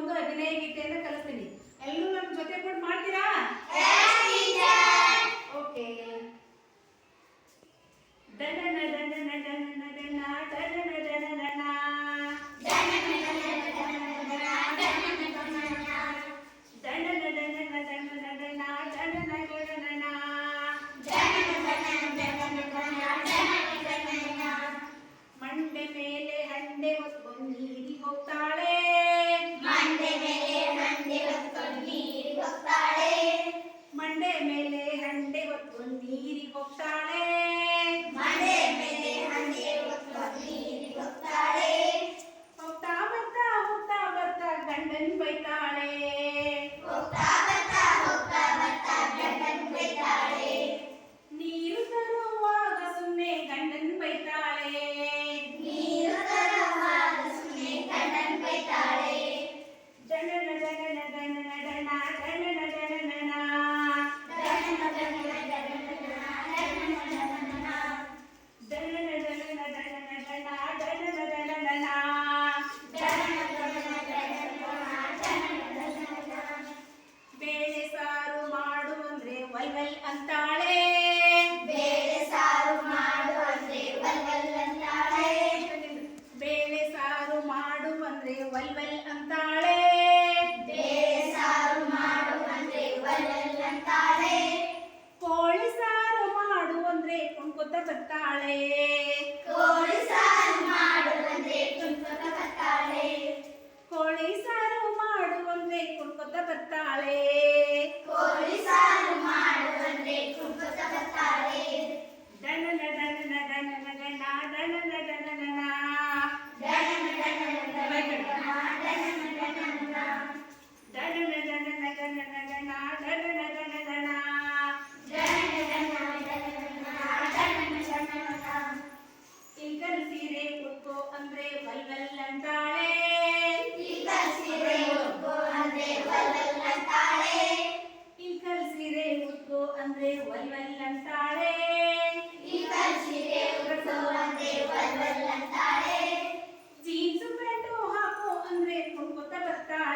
ಒಂದು ಅಭಿನಯ ಗೀತೆಯನ್ನು ಕಲಿಸ್ತೀನಿ. ಎಲ್ಲರೂ ನಮ್ಮ ಜೊತೆ ಕೂಡ ಮಾಡ್ತೀರಾ? সবটা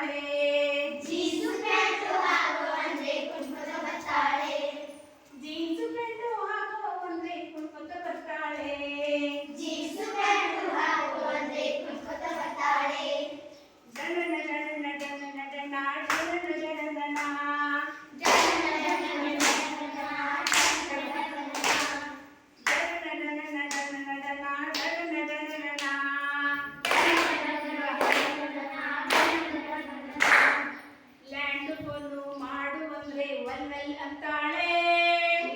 है ಬಲ್ವಲ್ ಅಂತಾಳೆ.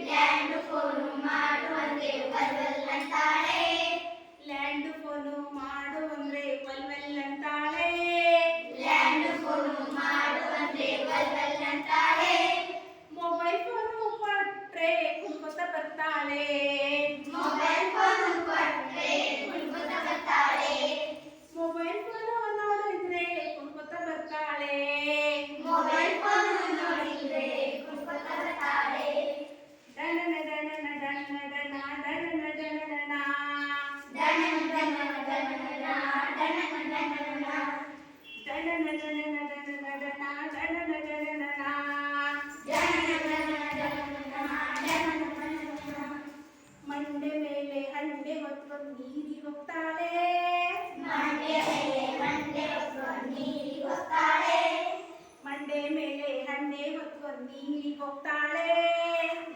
ಲ್ಯಾಂಡ್ ಫೋನು ಮಾಡುವಂದ್ರೆ ಬಲ್ವಲ್ ಅಂತಾಳೆ. ಲ್ಯಾಂಡ್ ಫೋನು ಮಾಡು ಅಂದ್ರೆ ಬಲ್ವಲ್ ಅಂತಾಳೆ. ಲ್ಯಾಂಡ್ ಫೋನು ಮಾಡುವಂದ್ರೆ ಬಲ್ವಲ್ ಅಂತಾಳೆ. ಮೊಬೈಲ್ ಫೋನು ಕೊಟ್ರೆ ಕುಂಕೊತ ನೀರಿಗೆ ಹೋಗ್ತಾಳೆ ಮಂಡೆ ಮೇಲೆ ಹಂಡೆ ಹೊತ್ಕೊಂಡು ನೀರಿಗೆ ಹೋಗ್ತಾಳೆ ಮಂಡೆ ಮೇಲೆ ಹಂಡೆ ಹೊತ್ಕೊಂಡು ನೀರಿಗೆ ಹೋಗ್ತಾಳೆ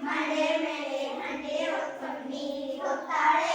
ಮಂಡೆ ಮೇಲೆ ಹಂಡೆ ಹೊತ್ಕೊಂಡು ನೀರಿಗೆ ಹೋಗ್ತಾಳೆ